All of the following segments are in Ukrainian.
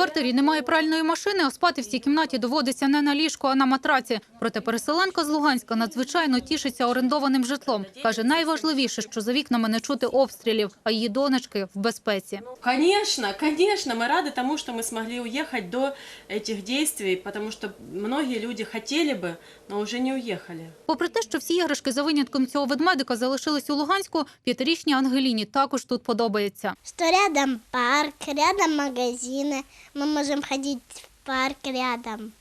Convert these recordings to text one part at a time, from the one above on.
квартирі немає пральної машини, а спати в цій кімнаті доводиться не на ліжку, а на матраці. Проте переселенка з Луганська надзвичайно тішиться орендованим житлом. Каже, найважливіше, що за вікнами не чути обстрілів, а її донечки в безпеці. Конечно, конечно, мы рады тому, что мы смогли уехать до этих действий, потому что многие люди хотели бы, но уже не уехали. Попри те, що всі іграшки за винятком цього ведмедика залишились у Луганську, п'ятирічній Ангеліні також тут подобається. Что рядом парк, рядом магазины. Мы можем ходить в парк рядом.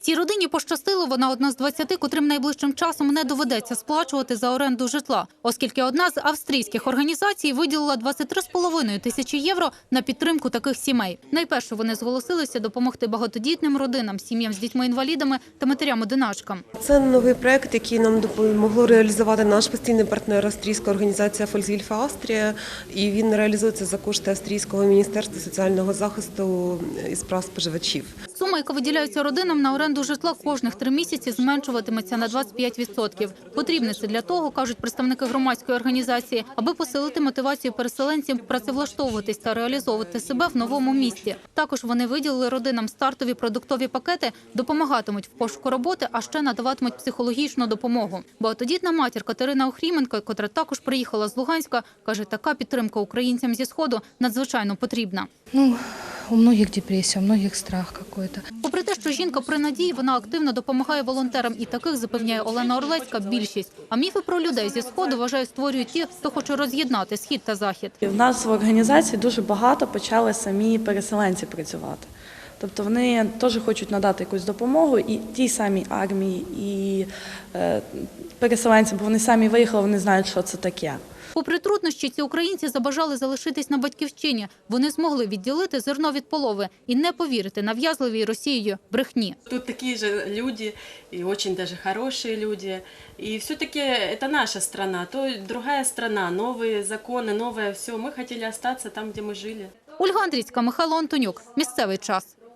Цій родині пощастило, вона одна з 20, котрим найближчим часом не доведеться сплачувати за оренду житла, оскільки одна з австрійських організацій виділила 23,5 тисячі євро на підтримку таких сімей. Найперше вони зголосилися допомогти багатодітним родинам, сім'ям з дітьми-інвалідами та матерям-одиначкам. Це новий проект, який нам допомогло реалізувати наш постійний партнер австрійська організація Фользільфа Австрія, і він реалізується за кошти австрійського міністерства соціального захисту і справ споживачів. Сума, яка виділяється родинам на оренду житла кожних три місяці, зменшуватиметься на 25%. Потрібне це для того, кажуть представники громадської організації, аби посилити мотивацію переселенців працевлаштовуватись та реалізовувати себе в новому місті. Також вони виділили родинам стартові продуктові пакети, допомагатимуть в пошуку роботи, а ще надаватимуть психологічну допомогу. Багатодітна матір Катерина Охріменко, котра також приїхала з Луганська, каже, така підтримка українцям зі сходу надзвичайно потрібна. Ну, у многих депрессия, у многих страх какой-то. Попри те, що жінка при надії, вона активно допомагає волонтерам, і таких запевняє Олена Орлецька більшість. А міфи про людей зі сходу вважаю, створюють ті, хто хоче роз'єднати схід та захід. У В нас в організації дуже багато почали самі переселенці працювати. Тобто вони теж хочуть надати якусь допомогу і тій самій армії, і е, переселенцям, бо вони самі виїхали, вони знають, що це таке. Попри труднощі, ці українці забажали залишитись на батьківщині. Вони змогли відділити зерно від полови і не повірити нав'язливій Росією брехні. Тут такие же люди, и очень даже хорошие люди. И все-таки это наша страна, то другая страна, новые законы, новое все. Мы хотели остаться там, где мы жили. Ольга Андрійська, Михайло Антонюк. Місцевий час.